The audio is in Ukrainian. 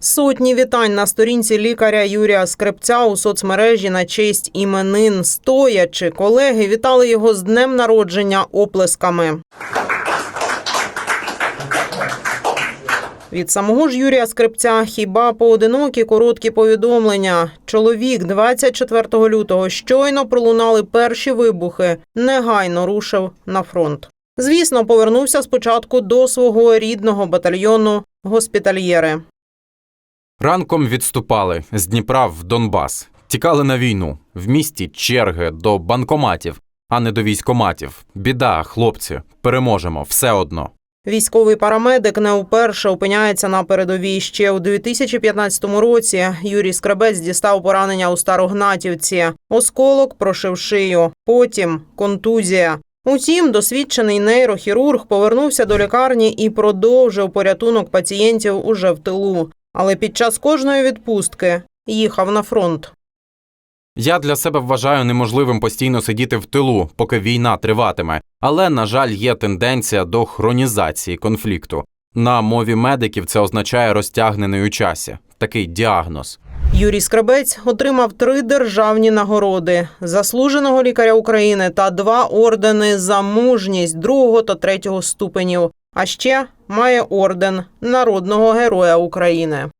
Сотні вітань на сторінці лікаря Юрія Скрепця у соцмережі на честь іменин стоячи. Колеги вітали його з днем народження оплесками. Від самого ж Юрія Скрипця хіба поодинокі короткі повідомлення. Чоловік 24 лютого щойно пролунали перші вибухи, негайно рушив на фронт. Звісно, повернувся спочатку до свого рідного батальйону госпітальєри. Ранком відступали з Дніпра в Донбас, тікали на війну. В місті черги до банкоматів, а не до військоматів. Біда, хлопці, переможемо все одно. Військовий парамедик не вперше опиняється на передовій. Ще у 2015 році Юрій Скребець дістав поранення у Старогнатівці. Осколок прошив шию. Потім контузія. Утім, досвідчений нейрохірург повернувся до лікарні і продовжив порятунок пацієнтів уже в тилу. Але під час кожної відпустки їхав на фронт. Я для себе вважаю неможливим постійно сидіти в тилу, поки війна триватиме. Але, на жаль, є тенденція до хронізації конфлікту. На мові медиків це означає розтягнений у часі. Такий діагноз. Юрій Скребець отримав три державні нагороди заслуженого лікаря України та два ордени за мужність другого та третього ступенів. А ще має орден народного героя України.